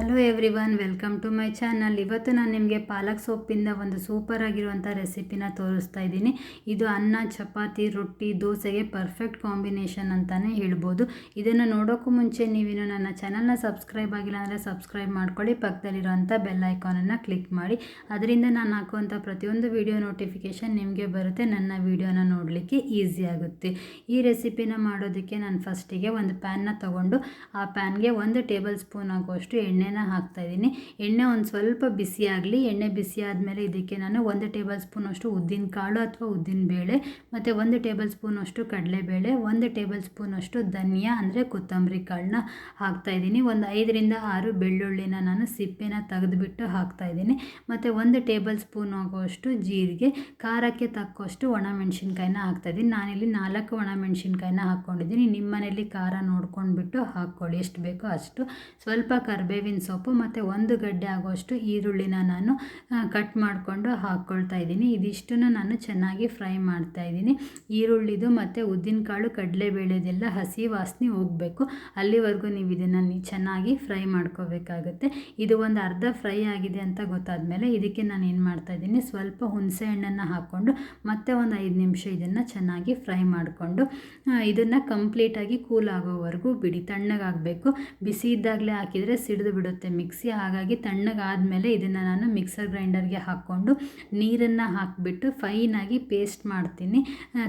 Hello everyone welcome to my channel ಇವತ್ತು ನಾನು ನಿಮಗೆ ಪಾಲಕ್ ಸೊಪ್ಪಿಂದ ಒಂದು ಸೂಪರ್ ಆಗಿರುವಂಥ ರೆಸಿಪಿನ ತೋರಿಸ್ತಾ ಇದ್ದೀನಿ. ಇದು ಅನ್ನ, ಚಪಾತಿ, ರೊಟ್ಟಿ, ದೋಸೆಗೆ ಪರ್ಫೆಕ್ಟ್ ಕಾಂಬಿನೇಷನ್ ಅಂತಲೇ ಹೇಳ್ಬೋದು. ಇದನ್ನು ನೋಡೋಕ್ಕೂ ಮುಂಚೆ ನೀವಿನ್ನು ನನ್ನ ಚಾನಲ್ನ ಸಬ್ಸ್ಕ್ರೈಬ್ ಆಗಿಲ್ಲ ಅಂದರೆ ಸಬ್ಸ್ಕ್ರೈಬ್ ಮಾಡ್ಕೊಳ್ಳಿ. ಪಕ್ಕದಲ್ಲಿರುವಂಥ ಬೆಲ್ ಐಕಾನನ್ನು ಕ್ಲಿಕ್ ಮಾಡಿ. ಅದರಿಂದ ನಾನು ಹಾಕುವಂಥ ಪ್ರತಿಯೊಂದು ವಿಡಿಯೋ ನೋಟಿಫಿಕೇಷನ್ ನಿಮಗೆ ಬರುತ್ತೆ. ನನ್ನ ವಿಡಿಯೋನ ನೋಡಲಿಕ್ಕೆ ಈಸಿ ಆಗುತ್ತೆ. ಈ ರೆಸಿಪಿನ ಮಾಡೋದಕ್ಕೆ ನಾನು ಫಸ್ಟಿಗೆ ಒಂದು ಪ್ಯಾನ್ನ ತೊಗೊಂಡು, ಆ ಪ್ಯಾನ್ಗೆ ಒಂದು ಟೇಬಲ್ ಸ್ಪೂನ್ ಆಗುವಷ್ಟು ಎಣ್ಣೆನ ಹಾಕ್ತಾ ಇದ್ದೀನಿ. ಎಣ್ಣೆ ಒಂದು ಸ್ವಲ್ಪ ಬಿಸಿ ಆಗಲಿ, ಎಣ್ಣೆ ಬಿಸಿ ಆದಮೇಲೆ ಇದಕ್ಕೆ ನಾನು ಒಂದು ಟೇಬಲ್ ಸ್ಪೂನ್ ಅಷ್ಟು ಉದ್ದಿನ ಕಾಳು ಅಥವಾ ಉದ್ದಿನ ಬೇಳೆ, ಮತ್ತು ಒಂದು ಟೇಬಲ್ ಸ್ಪೂನ್ ಅಷ್ಟು ಕಡಲೆಬೇಳೆ, ಒಂದು ಟೇಬಲ್ ಸ್ಪೂನ್ ಅಷ್ಟು ಧನಿಯಾ ಅಂದರೆ ಕೊತ್ತಂಬರಿ ಕಾಳನ್ನ ಹಾಕ್ತಾ ಇದ್ದೀನಿ. ಒಂದು ಐದರಿಂದ ಆರು ಬೆಳ್ಳುಳ್ಳಿನ ನಾನು ಸಿಪ್ಪೆನ ತೆಗೆದುಬಿಟ್ಟು ಹಾಕ್ತಾ ಇದ್ದೀನಿ. ಮತ್ತು ಒಂದು ಟೇಬಲ್ ಸ್ಪೂನ್ ಆಗುವಷ್ಟು ಜೀರಿಗೆ, ಖಾರಕ್ಕೆ ತಕ್ಕಷ್ಟು ಒಣಮೆಣಸಿನ್ಕಾಯಿನ ಹಾಕ್ತಾಯಿದ್ದೀನಿ ನಾನಿಲ್ಲಿ ನಾಲ್ಕು ಒಣಮೆಣಸಿನ್ಕಾಯಿನ ಹಾಕ್ಕೊಂಡಿದ್ದೀನಿ. ನಿಮ್ಮ ಮನೇಲಿ ಖಾರ ನೋಡ್ಕೊಂಡ್ಬಿಟ್ಟು ಹಾಕ್ಕೊಳ್ಳಿ. ಎಷ್ಟು ಬೇಕೋ ಅಷ್ಟು. ಸ್ವಲ್ಪ ಕರಿಬೇವಿನ ಸೊಪ್ಪು ಮತ್ತು ಒಂದು ಗಡ್ಡೆ ಆಗುವಷ್ಟು ಈರುಳ್ಳಿನ ನಾನು ಕಟ್ ಮಾಡಿಕೊಂಡು ಹಾಕ್ಕೊಳ್ತಾ ಇದ್ದೀನಿ. ಇದಿಷ್ಟನ್ನು ನಾನು ಚೆನ್ನಾಗಿ ಫ್ರೈ ಮಾಡ್ತಾ ಇದ್ದೀನಿ. ಈರುಳ್ಳಿದು ಮತ್ತು ಉದ್ದಿನಕಾಳು, ಕಡಲೆಬೇಳೆದೆಲ್ಲ ಹಸಿ ವಾಸನೆ ಹೋಗಬೇಕು. ಅಲ್ಲಿವರೆಗೂ ನೀವು ಇದನ್ನು ಚೆನ್ನಾಗಿ ಫ್ರೈ ಮಾಡ್ಕೋಬೇಕಾಗುತ್ತೆ. ಇದು ಒಂದು ಅರ್ಧ ಫ್ರೈ ಆಗಿದೆ ಅಂತ ಗೊತ್ತಾದ ಮೇಲೆ ಇದಕ್ಕೆ ನಾನು ಏನು ಮಾಡ್ತಾ ಇದ್ದೀನಿ, ಸ್ವಲ್ಪ ಹುಣಸೆ ಹಣ್ಣನ್ನು ಹಾಕ್ಕೊಂಡು ಮತ್ತೆ ಒಂದು ಐದು ನಿಮಿಷ ಇದನ್ನು ಚೆನ್ನಾಗಿ ಫ್ರೈ ಮಾಡಿಕೊಂಡು ಇದನ್ನು ಕಂಪ್ಲೀಟಾಗಿ ಕೂಲ್ ಆಗೋವರೆಗೂ ಬಿಡಿ. ತಣ್ಣಗಾಗಬೇಕು. ಬಿಸಿ ಇದ್ದಾಗಲೇ ಹಾಕಿದರೆ ಸಿಡಿದು ಬಿಡುತ್ತೆ. ಮಿಕ್ಸಿ ಹಾಗಾಗಿ ತಣ್ಣಗಾದಮೇಲೆ ಇದನ್ನು ನಾನು ಮಿಕ್ಸರ್ ಗ್ರೈಂಡರ್ಗೆ ಹಾಕ್ಕೊಂಡು ನೀರನ್ನು ಹಾಕಿಬಿಟ್ಟು ಫೈನಾಗಿ ಪೇಸ್ಟ್ ಮಾಡ್ತೀನಿ.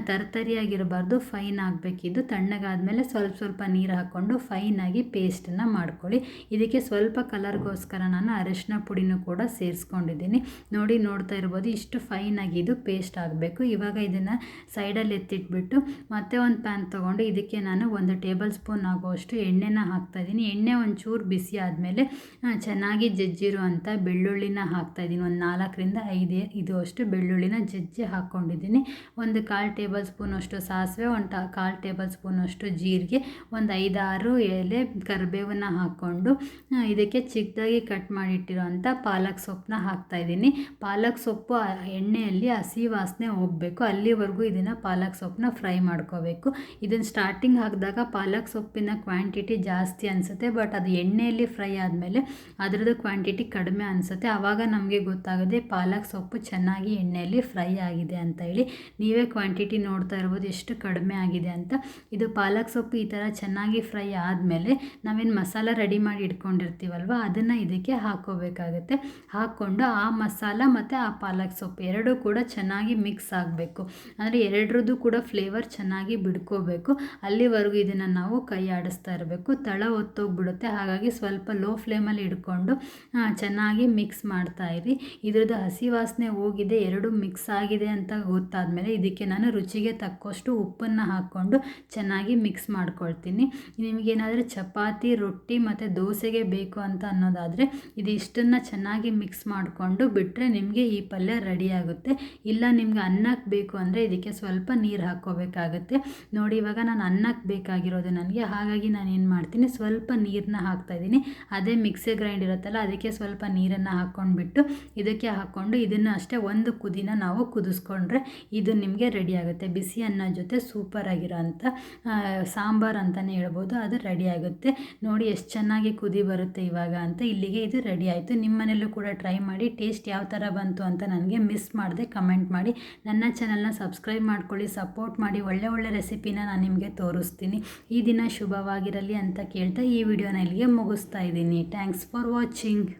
ತರತರಿಯಾಗಿರಬಾರ್ದು ಫೈನ್ ಆಗಬೇಕಿದ್ದು ತಣ್ಣಗಾದಮೇಲೆ ಸ್ವಲ್ಪ ಸ್ವಲ್ಪ ನೀರು ಹಾಕ್ಕೊಂಡು ಫೈನಾಗಿ ಪೇಸ್ಟನ್ನು ಮಾಡ್ಕೊಳ್ಳಿ. ಇದಕ್ಕೆ ಸ್ವಲ್ಪ ಕಲರ್ಗೋಸ್ಕರ ನಾನು ಅರಿಶಿನ ಪುಡಿನೂ ಕೂಡ ಸೇರಿಸ್ಕೊಂಡಿದ್ದೀನಿ. ನೋಡಿ, ನೋಡ್ತಾ ಇರ್ಬೋದು, ಇಷ್ಟು ಫೈನಾಗಿ ಇದು ಪೇಸ್ಟ್ ಆಗಬೇಕು. ಇವಾಗ ಇದನ್ನು ಸೈಡಲ್ಲಿ ಎತ್ತಿಟ್ಬಿಟ್ಟು ಮತ್ತೆ ಒಂದು ಪ್ಯಾನ್ ತೊಗೊಂಡು ಇದಕ್ಕೆ ನಾನು ಒಂದು ಟೇಬಲ್ ಸ್ಪೂನ್ ಆಗುವಷ್ಟು ಎಣ್ಣೆನ ಹಾಕ್ತಾಯಿದ್ದೀನಿ ಎಣ್ಣೆ ಒಂಚೂರು ಬಿಸಿ ಆದಮೇಲೆ ಚೆನ್ನಾಗಿ ಜಜ್ಜಿರುವಂಥ ಬೆಳ್ಳುಳ್ಳಿನ ಹಾಕ್ತಾಯಿದ್ದೀನಿ ಒಂದು ನಾಲ್ಕರಿಂದ ಐದು, ಇದು ಅಷ್ಟು ಬೆಳ್ಳುಳ್ಳಿನ ಜಜ್ಜಿ ಹಾಕ್ಕೊಂಡಿದ್ದೀನಿ. ಒಂದು ಕಾಲು ಟೇಬಲ್ ಸ್ಪೂನ್ ಅಷ್ಟು ಸಾಸಿವೆ, ಒಂದು ಟಾ, ಕಾಲು ಟೇಬಲ್ ಸ್ಪೂನ್ ಅಷ್ಟು ಜೀರಿಗೆ, ಒಂದು ಐದಾರು ಎಲೆ ಕರಿಬೇವನ್ನ ಹಾಕ್ಕೊಂಡು ಇದಕ್ಕೆ ಚಿಕ್ಕದಾಗಿ ಕಟ್ ಮಾಡಿಟ್ಟಿರೋಂಥ ಪಾಲಕ್ ಸೊಪ್ಪನ್ನ ಹಾಕ್ತಾಯಿದ್ದೀನಿ ಪಾಲಕ್ ಸೊಪ್ಪು ಎಣ್ಣೆಯಲ್ಲಿ ಹಸಿ ವಾಸನೆ ಹೋಗಬೇಕು. ಅಲ್ಲಿವರೆಗೂ ಇದನ್ನು ಪಾಲಕ್ ಸೊಪ್ಪನ್ನ ಫ್ರೈ ಮಾಡ್ಕೋಬೇಕು. ಇದನ್ನು ಸ್ಟಾರ್ಟಿಂಗ್ ಹಾಕಿದಾಗ ಪಾಲಕ್ ಸೊಪ್ಪಿನ ಕ್ವಾಂಟಿಟಿ ಜಾಸ್ತಿ ಅನಿಸುತ್ತೆ, ಬಟ್ ಅದು ಎಣ್ಣೆಯಲ್ಲಿ ಫ್ರೈ ಆದಮೇಲೆ ಅದರದ್ದು ಕ್ವಾಂಟಿಟಿ ಕಡಿಮೆ ಅನಿಸುತ್ತೆ. ಆವಾಗ ನಮಗೆ ಗೊತ್ತಾಗದೆ ಪಾಲಕ್ ಸೊಪ್ಪು ಚೆನ್ನಾಗಿ ಎಣ್ಣೆಯಲ್ಲಿ ಫ್ರೈ ಆಗಿದೆ ಅಂತ ಹೇಳಿ ನೀವೇ ಕ್ವಾಂಟಿಟಿ ನೋಡ್ತಾ ಇರ್ಬೋದು ಎಷ್ಟು ಕಡಿಮೆ ಆಗಿದೆ ಅಂತ. ಇದು ಪಾಲಕ್ ಸೊಪ್ಪು ಈ ಥರ ಚೆನ್ನಾಗಿ ಫ್ರೈ ಆದಮೇಲೆ ನಾವೇನು ಮಸಾಲ ರೆಡಿ ಮಾಡಿ ಇಟ್ಕೊಂಡಿರ್ತೀವಲ್ವ, ಅದನ್ನು ಇದಕ್ಕೆ ಹಾಕೋಬೇಕಾಗುತ್ತೆ. ಹಾಕ್ಕೊಂಡು ಆ ಮಸಾಲ ಮತ್ತು ಆ ಪಾಲಕ್ ಸೊಪ್ಪು ಎರಡೂ ಕೂಡ ಚೆನ್ನಾಗಿ ಮಿಕ್ಸ್ ಆಗಬೇಕು. ಅಂದರೆ ಎರಡರದ್ದು ಕೂಡ ಫ್ಲೇವರ್ ಚೆನ್ನಾಗಿ ಬಿಡ್ಕೋಬೇಕು. ಅಲ್ಲಿವರೆಗೂ ಇದನ್ನು ನಾವು ಕೈ ಆಡಿಸ್ತಾ ಇರಬೇಕು. ತಳ ಒತ್ತೋಗ್ಬಿಡುತ್ತೆ ಹಾಗಾಗಿ ಸ್ವಲ್ಪ ಲೋ ಫ್ಲೇಮಲ್ಲಿ ಇಟ್ಕೊಂಡು ಚೆನ್ನಾಗಿ ಮಿಕ್ಸ್ ಮಾಡ್ತಾ ಇರಿ. ಇದ್ರದ್ದು ಹಸಿ ವಾಸನೆ ಹೋಗಿದೆ, ಎರಡು ಮಿಕ್ಸ್ ಆಗಿದೆ ಅಂತ ಗೊತ್ತಾದಮೇಲೆ ಇದಕ್ಕೆ ನಾನು ರುಚಿಗೆ ತಕ್ಕಷ್ಟು ಉಪ್ಪನ್ನು ಹಾಕ್ಕೊಂಡು ಚೆನ್ನಾಗಿ ಮಿಕ್ಸ್ ಮಾಡ್ಕೊಳ್ತೀನಿ. ನಿಮಗೇನಾದರೂ ಚಪಾತಿ, ರೊಟ್ಟಿ ಮತ್ತು ದೋಸೆಗೆ ಬೇಕು ಅಂತ ಅನ್ನೋದಾದರೆ ಇದು ಇಷ್ಟನ್ನು ಚೆನ್ನಾಗಿ ಮಿಕ್ಸ್ ಮಾಡಿಕೊಂಡು ಬಿಟ್ಟರೆ ನಿಮಗೆ ಈ ಪಲ್ಯ ರೆಡಿ ಆಗುತ್ತೆ. ಇಲ್ಲ ನಿಮ್ಗೆ ಅನ್ನಕ್ಕೆ ಬೇಕು ಅಂದರೆ ಇದಕ್ಕೆ ಸ್ವಲ್ಪ ನೀರು ಹಾಕ್ಕೋಬೇಕಾಗುತ್ತೆ. ನೋಡಿ, ಇವಾಗ ನಾನು ಅನ್ನಕ್ಕೆ ಬೇಕಾಗಿರೋದು ನನಗೆ, ಹಾಗಾಗಿ ನಾನು ಏನು ಮಾಡ್ತೀನಿ, ಸ್ವಲ್ಪ ನೀರನ್ನ ಹಾಕ್ತಾಯಿದ್ದೀನಿ ಅದೇ ಮಿಕ್ಸಿ ಗ್ರೈಂಡ್ ಇರುತ್ತಲ್ಲ, ಅದಕ್ಕೆ ಸ್ವಲ್ಪ ನೀರನ್ನು ಹಾಕ್ಕೊಂಡ್ಬಿಟ್ಟು ಇದಕ್ಕೆ ಹಾಕ್ಕೊಂಡು ಇದನ್ನು ಅಷ್ಟೇ ಒಂದು ಕುದಿನ ನಾವು ಕುದಿಸ್ಕೊಂಡ್ರೆ ಇದು ನಿಮಗೆ ರೆಡಿ ಆಗುತ್ತೆ. ಬಿಸಿ ಅನ್ನ ಜೊತೆ ಸೂಪರ್ ಆಗಿರೋ ಅಂಥ ಸಾಂಬಾರು ಅಂತಲೇ ಹೇಳ್ಬೋದು, ಅದು ರೆಡಿ ಆಗುತ್ತೆ. ನೋಡಿ ಎಷ್ಟು ಚೆನ್ನಾಗಿ ಕುದಿ ಬರುತ್ತೆ ಇವಾಗ ಅಂತ ಇಲ್ಲಿಗೆ ಇದು ರೆಡಿ ಆಯಿತು. ನಿಮ್ಮ ಮನೆಯಲ್ಲೂ ಕೂಡ ಟ್ರೈ ಮಾಡಿ ಟೇಸ್ಟ್ ಯಾವ ಥರ ಬಂತು ಅಂತ ನನಗೆ ಮಿಸ್ ಮಾಡಿದೆ ಕಮೆಂಟ್ ಮಾಡಿ. ನನ್ನ ಚಾನಲ್ನ ಸಬ್ಸ್ಕ್ರೈಬ್ ಮಾಡ್ಕೊಳ್ಳಿ ಸಪೋರ್ಟ್ ಮಾಡಿ, ಒಳ್ಳೆ ಒಳ್ಳೆ ರೆಸಿಪಿನ ನಾನು ನಿಮಗೆ ತೋರಿಸ್ತೀನಿ. ಈ ದಿನ ಶುಭವಾಗಿರಲಿ ಅಂತ ಕೇಳ್ತಾ ಈ ವಿಡಿಯೋನ ಇಲ್ಲಿಗೆ ಮುಗಿಸ್ತಾ ಇದ್ದೀನಿ. thanks for watching.